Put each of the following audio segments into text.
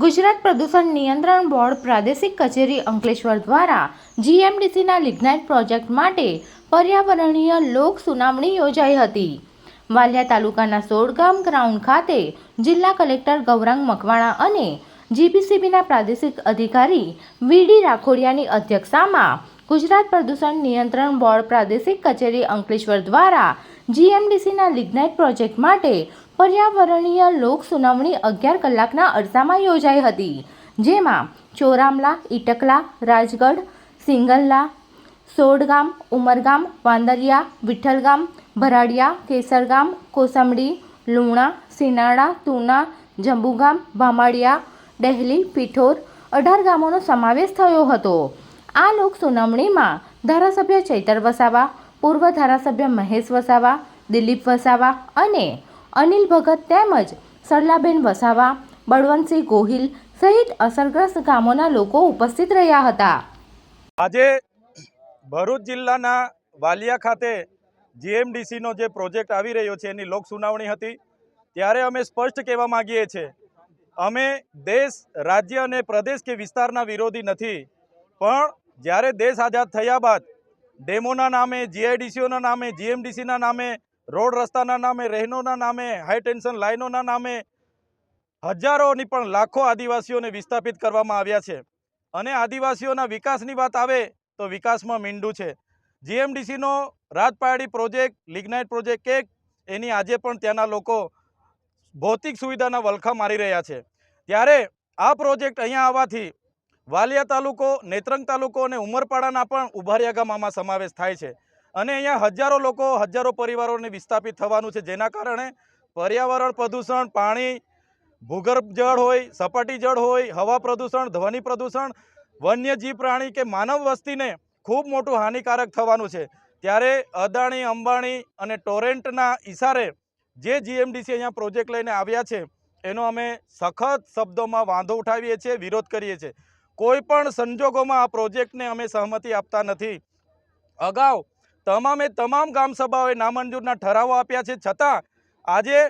ગુજરાત પ્રદૂષણ નિયંત્રણ બોર્ડ પ્રાદેશિક કચેરી અંકલેશ્વર દ્વારા જીએમડીસીના લિગ્નાઇટ પ્રોજેક્ટ માટે પર્યાવરણીય લોક સુનાવણી યોજાઈ હતી. વાલિયા તાલુકાના સોડગામ ગ્રાઉન્ડ ખાતે જિલ્લા કલેક્ટર ગૌરાંગ મકવાણા અને જીપીસીબીના પ્રાદેશિક અધિકારી વીડી રાખોડિયાની અધ્યક્ષતામાં ગુજરાત પ્રદૂષણ નિયંત્રણ બોર્ડ પ્રાદેશિક કચેરી અંકલેશ્વર દ્વારા જીએમડીસીના લિગ્નાઇટ પ્રોજેક્ટ માટે પર્યાવરણીય લોક સુનાવણી અગિયાર કલાકના અરસામાં યોજાઈ હતી, જેમાં ચોરામલા ઇટકલા રાજગઢ, સિંગલ્લા, સોડગામ, ઉમરગામ, વાંદરિયા, વિઠ્ઠલગામ, ભરાડિયા, કેસરગામ કોસંબડી લુણા સિનાળા તુના, જંબુગામ, ભામાડિયા, ડહેલી, પીઠોર અઢાર ગામોનો સમાવેશ થયો હતો. આ લોક સુનાવણીમાં ધારાસભ્ય ચૈતર વસાવા, પૂર્વ ધારાસભ્ય મહેશ વસાવા, દિલીપ વસાવા અને અનિલ ભગત તેમજ સરલાબેન વસાવા, બળવંતસિંહ ગોહિલ સહિત અસરગ્રસ્ત ગામોના લોકો ઉપસ્થિત રહ્યા હતા. આજે ભરૂચ જિલ્લાના વાલિયા ખાતે જીએમડીસીનો જે પ્રોજેક્ટ આવી રહ્યો છે, એની લોક સુનાવણી હતી. ત્યારે અમે સ્પષ્ટ કહેવા માંગીએ છીએ, અમે દેશ, રાજ્ય અને પ્રદેશ કે વિસ્તારના વિરોધી નથી. પણ જ્યારે દેશ આઝાદ થયા બાદ ડેમોના નામે, જીઆઈડીસીઓના નામે, જીએમડીસીના નામે રોડ રસ્તાના નામે, રહેનોના નામે હાઈ ટેન્શન લાઇનોના નામે હજારોની પણ લાખો આદિવાસીઓને વિસ્થાપિત કરવામાં આવ્યા છે. અને આદિવાસીઓના વિકાસની વાત આવે તો વિકાસમાં મીંડું છે. જીએમડીસીનો રાજપાડી પ્રોજેક્ટ, લિગ્નાઇટ પ્રોજેક્ટ એક એની આજે પણ ત્યાંના લોકો ભૌતિક સુવિધાના વલખા મારી રહ્યા છે. ત્યારે આ પ્રોજેક્ટ અહીંયા આવવાથી વાલિયા તાલુકો, નેત્રંગ તાલુકો અને ઉમરપાડાના પણ ઉભારિયા ગામમાં સમાવેશ થાય છે. અને અહીંયા હજારો લોકો, હજારો પરિવારોને વિસ્થાપિત થવાનું છે, જેના કારણે પર્યાવરણ પ્રદૂષણ, પાણી, ભૂગર્ભ જળ હોય, સપાટી જળ હોય, હવા પ્રદૂષણ, ધ્વનિ પ્રદૂષણ, વન્યજીવ પ્રાણી કે માનવ વસ્તીને ખૂબ મોટું હાનિકારક થવાનું છે. ત્યારે અદાણી, અંબાણી અને ટોરેન્ટના ઈશારે જે જીએમડીસી અહીંયા પ્રોજેક્ટ લઈને આવ્યા છે, એનો અમે સખત શબ્દોમાં વાંધો ઉઠાવીએ છીએ, વિરોધ કરીએ છીએ. કોઈ પણ સંજોગોમાં આ પ્રોજેક્ટને અમે સહમતિ આપતા નથી. અગાઉ તમામે તમામ ગ્રામસભાઓએ નામંજૂરના ઠરાવો આપ્યા છે. છતાં આજે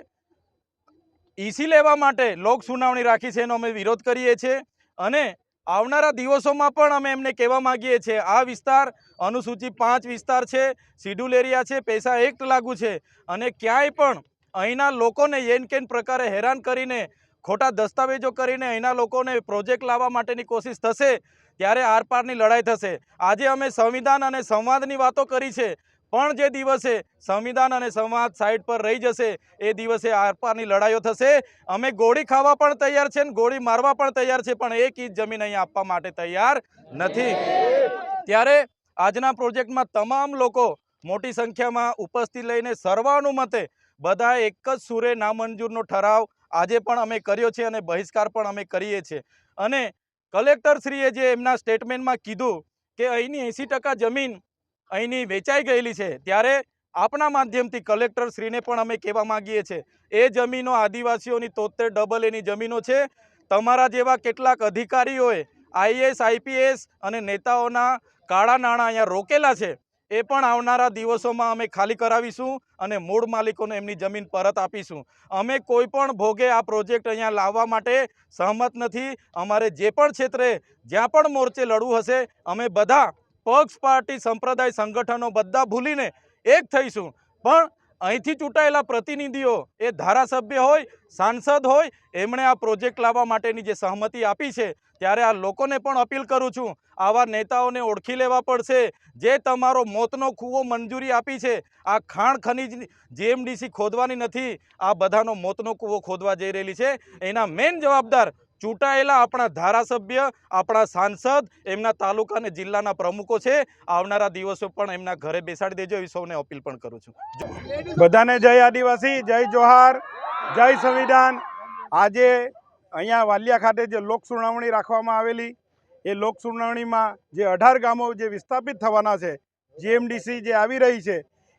ઈસી લેવા માટે લોક સુનાવણી રાખી છે એનો અમે વિરોધ કરીએ છીએ અને આવનારા દિવસોમાં પણ અમે એમને કહેવા માંગીએ છીએ. આ વિસ્તાર અનુસૂચિત પાંચ વિસ્તાર છે, શિડ્યુલ એરિયા છે, પૈસા એક્ટ લાગુ છે અને ક્યાંય પણ અહીંના લોકોને એન કેન પ્રકારે હેરાન કરીને, ખોટા દસ્તાવેજો કરીને અહીંના લોકોને પ્રોજેક્ટ લાવવા માટેની કોશિશ થશે ત્યારે આરપારની લડાઈ થશે. આજે અમે સંવિધાન અને સંવાદની વાતો કરી છે. પણ જે દિવસે સંવિધાન અને સંવાદ સાઈડ પર રહી જશે, એ દિવસે આરપારની લડાઈઓ થશે. અમે ગોળી ખાવા પણ તૈયાર છે ને ગોળી મારવા પણ તૈયાર છે, પણ એક ઇંચ જમીન અહીં આપવા માટે તૈયાર નથી. ત્યારે આજના પ્રોજેક્ટમાં તમામ લોકો મોટી સંખ્યામાં ઉપસ્થિત લઈને સર્વાનુમતે બધા એક જ સુરે નામંજૂરનો ઠરાવ આજે પણ અમે કર્યો છે અને બહિષ્કાર પણ અમે કરીએ છીએ. અને કલેક્ટરશ્રીએ જે એમના સ્ટેટમેન્ટમાં કીધું કે અહીંની એંસી ટકા જમીન અહીંની વેચાઈ ગયેલી છે, ત્યારે આપણા માધ્યમથી કલેક્ટરશ્રીને પણ અમે કહેવા માંગીએ છીએ, એ જમીનો આદિવાસીઓની તોતેર ડબલ એની જમીનો છે, તમારા જેવા કેટલાક અધિકારીઓએ આઈએસ આઈપીએસ અને નેતાઓના કાળા નાણાં અહીંયા રોકેલા છે. એ પણ આવનારા દિવસોમાં અમે ખાલી કરાવીશું અને મૂળ માલિકોને એમની જમીન પરત આપીશું. અમે કોઈ પણ ભોગે આ પ્રોજેક્ટ અહીંયા લાવવા માટે સહમત નથી. અમારે જે પણ ક્ષેત્રે જ્યાં પણ મોરચે લડવું હશે, અમે બધા પક્ષ, પાર્ટી, સંપ્રદાય, સંગઠનો બધા ભૂલીને એક થઈશું. પણ અહીંથી ચૂંટાયેલા પ્રતિનિધિઓ એ ધારાસભ્ય હોય, સાંસદ હોય, એમણે આ પ્રોજેક્ટ લાવવા માટેની જે સહમતિ આપી છે ત્યારે આ લોકોને પણ અપીલ કરું છું, આવા નેતાઓને ઓળખી લેવા પડશે. જે તમારો મોતનો કૂવો મંજૂરી આપી છે, આ ખાણ ખનીજ જીએમડીસી ખોદવાની નથી, આ બધાનો મોતનો કૂવો ખોદવા જઈ રહેલી છે. એના મેઇન જવાબદાર ચૂંટાયેલા આપણા ધારાસભ્ય, આપણા સાંસદ, એમના તાલુકા અને જિલ્લાના પ્રમુખો છે. આવનારા દિવસો પણ એમના ઘરે બેસાડી દેજો, એવી સૌને અપીલ પણ કરું છું. બધાને જય આદિવાસી, જય જોહાર, જય સંવિધાન. આજે અહીંયા વાલિયા ખાતે જે લોક સુનાવણી રાખવામાં આવેલી, એ લોક સુનાવણીમાં જે અઢાર ગામો જે વિસ્થાપિત થવાના છે જીએમડીસી જે આવી રહી છે,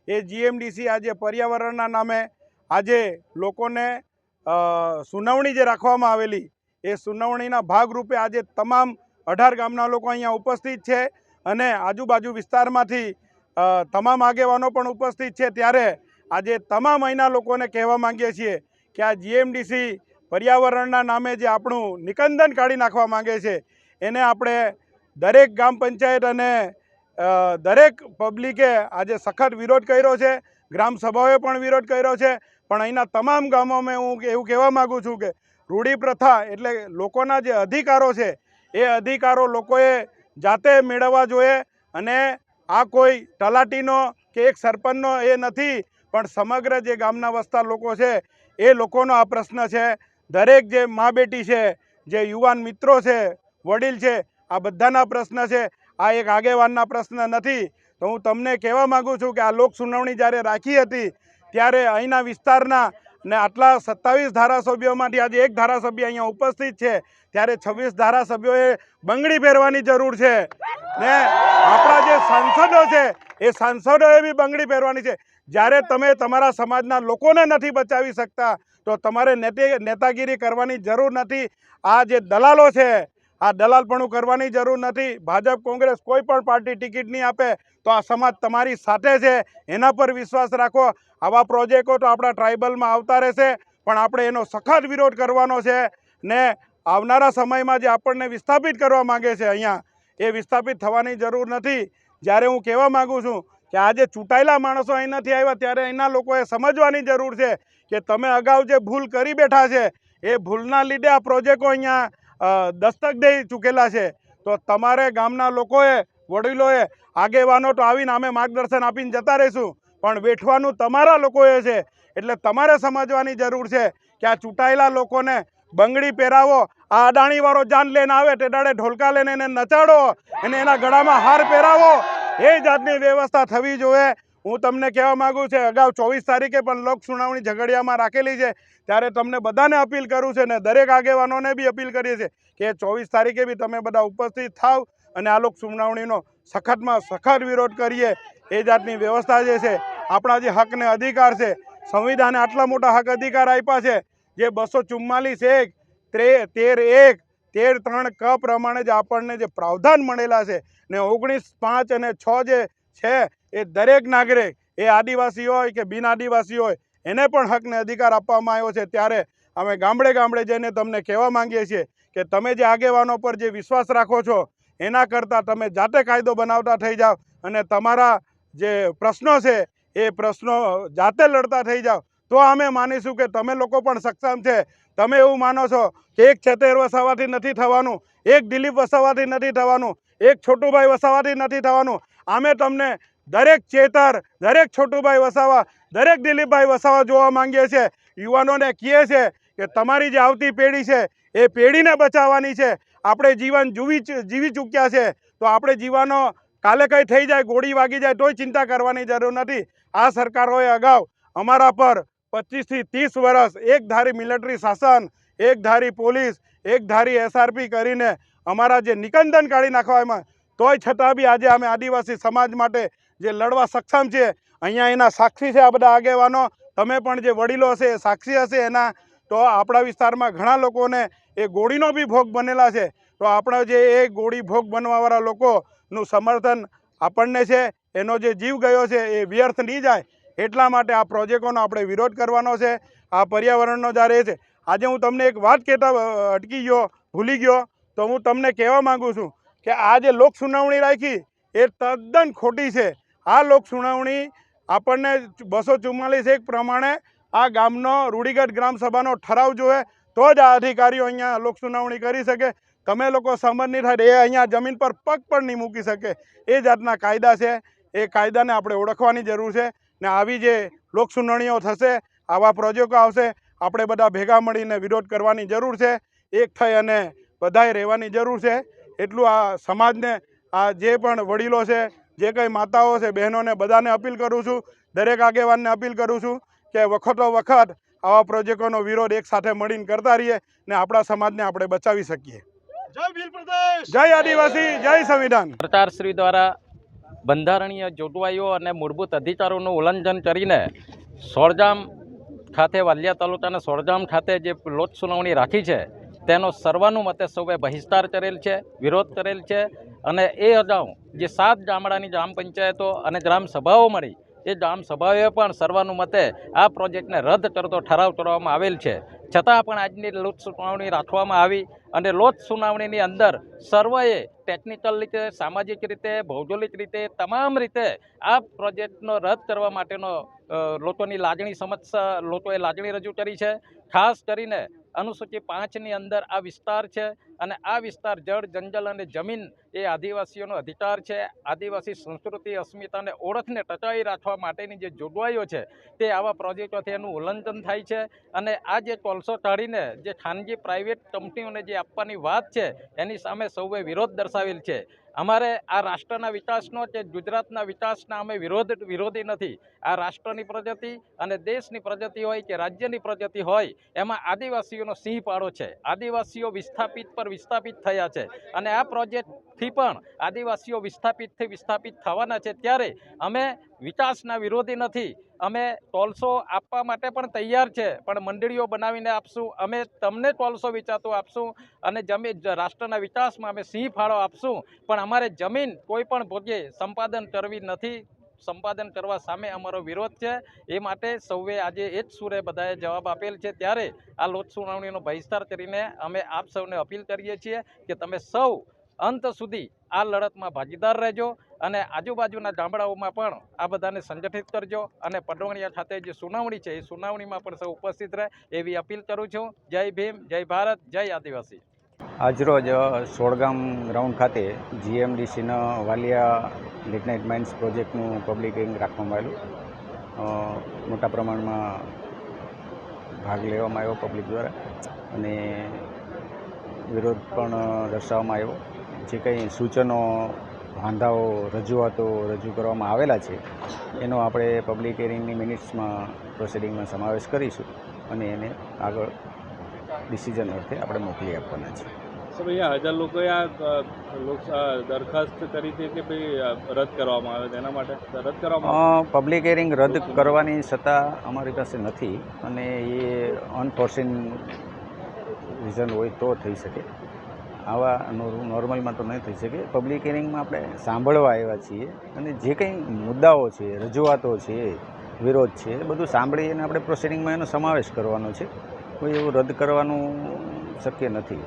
એ જીએમડીસી આજે પર્યાવરણના નામે આજે લોકોને સુનાવણી જે રાખવામાં આવેલી, એ સુનાવણીના ભાગરૂપે આજે તમામ અઢાર ગામના લોકો અહીંયા ઉપસ્થિત છે અને આજુબાજુ વિસ્તારમાંથી તમામ આગેવાનો પણ ઉપસ્થિત છે. ત્યારે આજે તમામ અહીંના લોકોને કહેવા માંગીએ છીએ કે આ જીએમડીસી પર્યાવરણના નામે જે આપણું નિકંદન કાઢી નાખવા માંગે છે, એને આપણે દરેક ગ્રામ પંચાયત અને દરેક પબ્લિકે આજે સખત વિરોધ કર્યો છે, ગ્રામ સભાઓએ પણ વિરોધ કર્યો છે, પણ અહીંના તમામ ગામોમાં હું એવું કહેવા માગું છું કે રૂઢી પ્રથા એટલે લોકોના જે અધિકારો છે, એ અધિકારો લોકોએ જાતે મેળવવા જોઈએ અને આ કોઈ તલાટીનો કે એક સરપંચનો એ નથી, પણ સમગ્ર જે ગામના વસતા લોકો છે, એ લોકોનો આ પ્રશ્ન છે. દરેક જે મા બેટી છે, જે યુવાન મિત્રો છે, વડીલ છે, આ બધાના પ્રશ્ન છે. આ એક આગેવાનના પ્રશ્ન નથી. તો હું તમને કહેવા માગું છું કે આ લોક સુનાવણી જ્યારે રાખી હતી, ત્યારે અહીંના વિસ્તારના ને આટલા સત્તાવીસ ધારાસભ્યોમાંથી આજે એક ધારાસભ્ય અહીંયા ઉપસ્થિત છે. ત્યારે છવ્વીસ ધારાસભ્યોએ બંગડી પહેરવાની જરૂર છે. ને આપણા જે સાંસદો છે, એ સાંસદોએ બી બંગડી પહેરવાની છે. જ્યારે તમે તમારા સમાજના લોકોને નથી બચાવી શકતા તો તમારે નેતે, નેતાગીરી કરવાની જરૂર નથી. આ જે દલાલો છે, આ દલાલપણું કરવાની જરૂર નથી. ભાજપ, કોંગ્રેસ કોઈ પણ પાર્ટી ટિકિટ નહીં આપે, તો આ સમાજ તમારી સાથે છે. એના પર વિશ્વાસ રાખો. આવા પ્રોજેક્ટો તો આપણા ટ્રાઇબલમાં આવતા રહેશે, પણ આપણે એનો સખત વિરોધ કરવાનો છે ને આવનારા સમયમાં જે આપણને વિસ્થાપિત કરવા માગે છે અહીંયા, એ વિસ્થાપિત થવાની જરૂર નથી. જ્યારે હું કહેવા માગું છું કે આજે ચૂંટાયેલા માણસો અહીં નથી આવ્યા, ત્યારે અહીંના લોકોએ સમજવાની જરૂર છે કે તમે અગાઉ જે ભૂલ કરી બેઠા છે, એ ભૂલના લીધે આ પ્રોજેક્ટો અહીંયા દસ્તક દઈ ચૂકેલા છે. તો તમારે ગામના લોકોએ, વડીલોએ આગેવાનો તો આવીને અમે માર્ગદર્શન આપીને જતા રહીશું, પણ વેઠવાનું તમારા લોકોએ છે. એટલે તમારે સમજવાની જરૂર છે કે આ ચૂંટાયેલા લોકોને બંગડી પહેરાવો, આ અડાણીવાળો જાન લઈને આવે, તે ઢોલકા લઈને એને નચાડો અને એના ગળામાં હાર પહેરાવો. એ જાતની વ્યવસ્થા થવી જોઈએ. હું તમને કહેવા માગું છે, અગાઉ ચોવીસ તારીખે પણ લોક સુનાવણી ઝઘડિયામાં રાખેલી છે, ત્યારે તમને બધાને અપીલ કરું છે ને દરેક આગેવાનોને બી અપીલ કરીએ છીએ કે ચોવીસ તારીખે બી તમે બધા ઉપસ્થિત થાવ અને આ લોક સુનાવણીનો સખતમાં સખત વિરોધ કરીએ. એ જાતની વ્યવસ્થા જે છે, આપણા જે હકને અધિકાર છે, સંવિધાને આટલા મોટા હક અધિકાર આપ્યા છે, જે બસો ચુમ્માલીસ એક ત્રે એક, તેર ત્રણ ક પ્રમાણે જે આપણને જે પ્રાવધાન મળેલા છે ને ઓગણીસ પાંચ અને છ જે છે એ દરેક નાગરિક, એ આદિવાસી હોય કે બિન આદિવાસી હોય, એને પણ હકને અધિકાર આપવામાં આવ્યો છે. ત્યારે અમે ગામડે ગામડે જઈને તમને કહેવા માંગીએ છીએ કે તમે જે આગેવાનો પર જે વિશ્વાસ રાખો છો, એના કરતાં તમે જાતે કાયદો બનાવતા થઈ જાઓ અને તમારા જે પ્રશ્નો છે, એ પ્રશ્નો જાતે લડતા થઈ જાઓ તો અમે માનીશું કે તમે લોકો પણ સક્ષમ છે. તમે એવું માનો છો કે એક છેતેર વસાવાથી નથી થવાનું, એક દિલીપ વસાવાથી નથી થવાનું, એક છોટુભાઈ વસાવાથી નથી થવાનું. અમે તમને દરેક ચેતર, દરેક છોટુભાઈ વસાવા, દરેક દિલીપભાઈ વસાવા જોવા માંગીએ છીએ યુવાનોને કહીએ છે કે તમારી જે આવતી પેઢી છે, એ પેઢીને બચાવવાની છે. આપણે જીવન જીવી જીવી ચૂક્યા છે. તો આપણે જીવાનો કાલે કંઈ થઈ જાય, ગોળી વાગી જાય, તોય ચિંતા કરવાની જરૂર નથી. આ સરકારોએ અગાઉ અમારા પર પચીસથી ત્રીસ વર્ષ એક ધારી મિલિટરી શાસન એક ધારી પોલીસ એક ધારી એસઆરપી કરીને અમારા જે નિકંદન કાઢી નાખવામાં તોય છતાં બી આજે અમે આદિવાસી સમાજ માટે જે લડવા સક્ષમ છે, અહીંયા એના સાક્ષી છે આ બધા આગેવાનો. તમે પણ જે વડીલો હશે સાક્ષી હશે એના. તો આપણા વિસ્તારમાં ઘણા લોકોને એ ગોળીનો બી ભોગ બનેલા છે. તો આપણા જે એ ગોળી ભોગ બનવાવાળા લોકોનું સમર્થન આપણને છે. એનો જે જીવ ગયો છે, એ વ્યર્થ નહીં જાય. એટલા માટે આ પ્રોજેક્ટોનો આપણે વિરોધ કરવાનો છે. આ પર્યાવરણનો જ્યારે છે. આજે હું તમને એક વાત કહેતા અટકી ગયો, ભૂલી ગયો. તો હું તમને કહેવા માગું છું કે આ જે લોક સુનાવણી રાખી, એ તદ્દન ખોટી છે. આ લોક સુનાવણી આપણને બસો ચુમ્માલીસ એક પ્રમાણે આ ગામનો રૂઢિગત ગ્રામસભાનો ઠરાવ જોવે તો જ આ અધિકારીઓ અહીંયા લોક સુનાવણી કરી શકે. તમે લોકો સંમત નહીં થાય, એ અહીંયા જમીન પર પગ પણ નહીં મૂકી શકે. એ જાતના કાયદા છે. એ કાયદાને આપણે ઓળખવાની જરૂર છે ને આવી જે લોક સુનાવણીઓ થશે, આવા પ્રોજેક્ટો આવશે, આપણે બધા ભેગા મળીને વિરોધ કરવાની જરૂર છે, એક થઈ અને બધાએ રહેવાની જરૂર છે. એટલું આ સમાજને, આ જે પણ વડીલો છે જે કંઈ માતાઓ છે બહેનોને બધાને અપીલ કરું છું દરેક આગેવાનને અપીલ કરું છું કે વખતો વખત આવા પ્રોજેક્ટોનો વિરોધ એક સાથે મળીને કરતા રહીએ ને આપણા સમાજને આપણે બચાવી શકીએ. જય આદિવાસી જય સંવિધાન. સરકારશ્રી દ્વારા બંધારણીય જોગવાઈઓ અને મૂળભૂત અધિકારોનું ઉલ્લંઘન કરીને સોળજામ ખાતે વાલિયા તાલુકાના સોળજામ ખાતે જે લોક સુનાવણી રાખી છે તેનો સર્વાનુમતે સૌએ બહિષ્કાર કરેલ છે, વિરોધ કરેલ છે અને એ અગાઉ જે સાત ગામડાની ગ્રામ પંચાયતો અને ગ્રામ સભાઓ મળી, એ ગ્રામ સભાઓએ પણ સર્વાનુમતે આ પ્રોજેક્ટને રદ કરતો ઠરાવ કરવામાં આવેલ છે. છતાં પણ આજની લોક સુનાવણી રાખવામાં આવી અને લોક સુનાવણીની અંદર સર્વએ ટેકનિકલ રીતે, સામાજિક રીતે, ભૌગોલિક રીતે, તમામ રીતે આ પ્રોજેક્ટનો રદ કરવા માટેનો લોકોની લાગણી સમજ લોકોએ લાગણી રજૂ કરી છે. ખાસ કરીને અનુસૂચિ પાંચની અંદર આ વિસ્તાર છે. અને આ વિસ્તાર જળ, જંગલ અને જમીન એ આદિવાસીઓનો અધિકાર છે. આદિવાસી સંસ્કૃતિ, અસ્મિતાને ઓળખને ટકાવી રાખવા માટેની જે જોગવાઈઓ છે, તે આવા પ્રોજેક્ટોથી એનું ઉલ્લંઘન થાય છે. અને આ જે કોલસો ટાળીને જે ખાનગી પ્રાઇવેટ કંપનીઓને જે આપવાની વાત છે, એની સામે સૌએ વિરોધ દર્શાવેલ છે. અમારે આ રાષ્ટ્રના વિકાસનો કે ગુજરાતના વિકાસના અમે વિરોધ, વિરોધી નથી. આ રાષ્ટ્રની પ્રગતિ અને દેશની પ્રગતિ હોય કે રાજ્યની પ્રગતિ હોય, એમાં આદિવાસીઓનો સિંહ પાડો છે. આદિવાસીઓ વિસ્થાપિત પર વિસ્થાપિત થયા છે. અને આ પ્રોજેક્ટથી પણ આદિવાસીઓ વિસ્થાપિતથી વિસ્થાપિત થવાના છે. ત્યારે અમે વિકાસના વિરોધી નથી. અમે ટોલસો આપવા માટે પણ તૈયાર છે. પણ મંડળીઓ બનાવીને આપશું. અમે તમને ટોલસો વિચારતો આપશું અને જમીન રાષ્ટ્રના વિકાસમાં અમે સિંહ ફાળો આપશું. પણ અમારે જમીન કોઈ પણ ભોગે સંપાદન કરવી નથી. સંપાદન કરવા સામે અમારો વિરોધ છે. એ માટે સૌએ આજે એ જ સુરે બધાએ જવાબ આપેલ છે. ત્યારે આ લોક સુનાવણીનો બહિષ્કાર કરીને અમે આપ સૌને અપીલ કરીએ છીએ કે તમે સૌ અંત સુધી આ લડતમાં ભાગીદાર રહેજો અને આજુબાજુના ગામડાઓમાં પણ આ બધાને સંગઠિત કરજો અને પડોણિયા ખાતે જે સુનાવણી છે એ સુનાવણીમાં પણ સૌ ઉપસ્થિત રહે એવી અપીલ કરું છું. જય ભીમ, જય ભારત, જય આદિવાસી. આજરોજ સોળગામ ગ્રાઉન્ડ ખાતે જીએમડીસીના વાલિયા લિગ્નાઇટ માઇન્સ પ્રોજેક્ટનું પબ્લિક હિંગ રાખવામાં આવેલું. મોટા પ્રમાણમાં ભાગ લેવામાં આવ્યો પબ્લિક દ્વારા અને વિરોધ પણ દર્શાવવામાં આવ્યો. જે કંઈ સૂચનો, વાંધાઓ, રજૂઆતો રજૂ કરવામાં આવેલા છે, એનો આપણે પબ્લિક હિયરિંગની મિનિટ્સમાં, પ્રોસિડિંગમાં સમાવેશ કરીશું અને એને આગળ ડિસિઝન અર્થે આપણે મોકલી આપવાના છે. સર અહીંયા હજાર લોકોએ આ દરખાસ્ત કરી છે કે ભાઈ રદ કરવામાં આવે તેના માટે રદ કરવામાં? પબ્લિક હિયરિંગ રદ કરવાની સત્તા અમારી પાસે નથી અને એ અનફોર્સિન રીઝન હોય તો થઈ શકે. આવા નોર્મલમાં તો નહીં થઈ શકે. પબ્લિક હિયરિંગમાં આપણે સાંભળવા આવ્યા છીએ અને જે કંઈ મુદ્દાઓ છે રજૂઆતો છે વિરોધ છે એ બધું સાંભળીને આપણે પ્રોસિડિંગમાં એનો સમાવેશ કરવાનો છે. કોઈ એવું રદ કરવાનું શક્ય નથી.